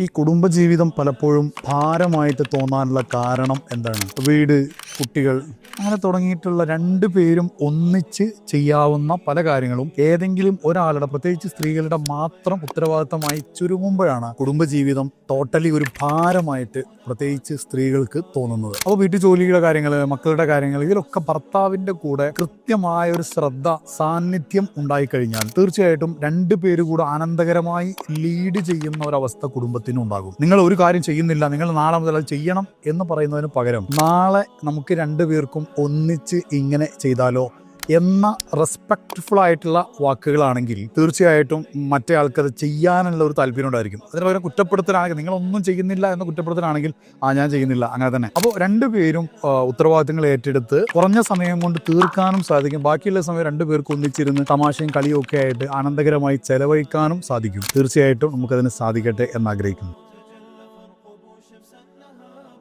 ഈ കുടുംബജീവിതം പലപ്പോഴും ഭാരമായിട്ട് തോന്നാനുള്ള കാരണം എന്താണ്? വീട് കുട്ടികൾ. അങ്ങനെ തുടങ്ങിയിട്ടുള്ള രണ്ടു പേരും ഒന്നിച്ച് ചെയ്യാവുന്ന പല കാര്യങ്ങളും. ഏതെങ്കിലും ഒരാളുടെ പ്രത്യേകിച്ച് സ്ത്രീകളുടെ മാത്രം ഉത്തരവാദിത്തമായി ചുരുങ്ങുമ്പോഴാണ് കുടുംബജീവിതം ടോട്ടലി ഒരു ഭാരമായിട്ട് പ്രത്യേകിച്ച് സ്ത്രീകൾക്ക് തോന്നുന്നത്. അപ്പോൾ വീട്ടു ജോലിയുടെ കാര്യങ്ങൾ മക്കളുടെ കാര്യങ്ങൾ ഇതിലൊക്കെ ഭർത്താവിന്റെ കൂടെ കൃത്യമായ ഒരു ശ്രദ്ധ സാന്നിധ്യം ഉണ്ടായിക്കഴിഞ്ഞാൽ തീർച്ചയായിട്ടും രണ്ടു പേര് കൂടെ ആനന്ദകരമായി ലീഡ് ചെയ്യുന്ന ഒരവസ്ഥ കുടുംബത്തിനും ഉണ്ടാകും. നിങ്ങൾ ഒരു കാര്യം ചെയ്യുന്നില്ല നിങ്ങൾ നാളെ മുതൽ അത് ചെയ്യണം എന്ന് പറയുന്നതിന് പകരം നാളെ നമുക്ക് രണ്ടു പേർക്കും ഒന്നിച്ച് ഇങ്ങനെ ചെയ്താലോ എന്ന റെസ്പെക്റ്റ്ഫുൾ ആയിട്ടുള്ള വാക്കുകളാണെങ്കിൽ തീർച്ചയായിട്ടും മറ്റേ ആൾക്കത് ചെയ്യാനുള്ള ഒരു താല്പര്യം ഉണ്ടായിരിക്കും. അതിന് പകരം കുറ്റപ്പെടുത്തലാണെങ്കിൽ നിങ്ങളൊന്നും ചെയ്യുന്നില്ല എന്ന കുറ്റപ്പെടുത്തലാണെങ്കിൽ ആ ഞാൻ ചെയ്യുന്നില്ല. അങ്ങനെ തന്നെ. അപ്പോൾ രണ്ടുപേരും പേരും ഉത്തരവാദിത്തങ്ങൾ ഏറ്റെടുത്ത് കുറഞ്ഞ സമയം കൊണ്ട് തീർക്കാനും സാധിക്കും. ബാക്കിയുള്ള സമയം രണ്ടുപേർക്ക് ഒന്നിച്ചിരുന്ന് തമാശയും കളിയും ഒക്കെ ആയിട്ട് ആനന്ദകരമായി ചെലവഴിക്കാനും സാധിക്കും. തീർച്ചയായിട്ടും നമുക്കതിന് സാധിക്കട്ടെ എന്ന് ആഗ്രഹിക്കുന്നു